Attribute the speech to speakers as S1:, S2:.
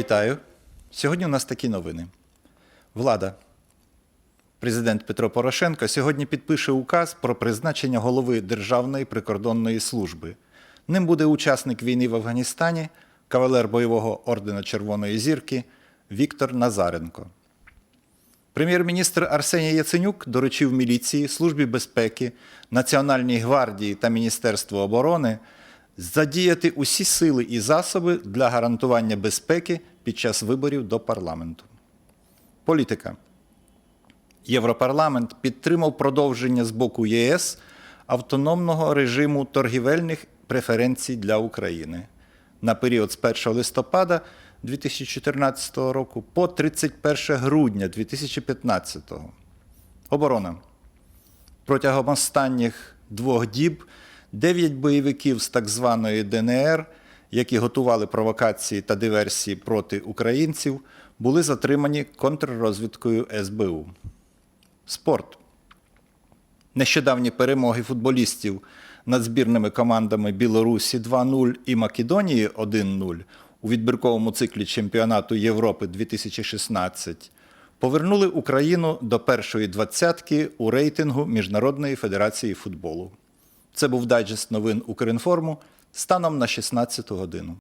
S1: Вітаю. Сьогодні у нас такі новини. Влада. Президент Петро Порошенко сьогодні підпише указ про призначення голови Державної прикордонної служби. Ним буде учасник війни в Афганістані, кавалер бойового ордена Червоної зірки Віктор Назаренко. Прем'єр-міністр Арсеній Яценюк доручив міліції, Службі безпеки, Національній гвардії та Міністерству оборони задіяти усі сили і засоби для гарантування безпеки під час виборів до парламенту. Політика. Європарламент підтримав продовження з боку ЄС автономного режиму торгівельних преференцій для України на період з 1 листопада 2014 року по 31 грудня 2015. Оборона. Протягом останніх двох діб дев'ять бойовиків з так званої ДНР, які готували провокації та диверсії проти українців, були затримані контррозвідкою СБУ. Спорт. Нещодавні перемоги футболістів над збірними командами Білорусі 2-0 і Македонії 1-0 у відбірковому циклі чемпіонату Європи 2016 повернули Україну до першої двадцятки у рейтингу Міжнародної федерації футболу. Це був дайджест новин Укрінформу станом на 16 годину.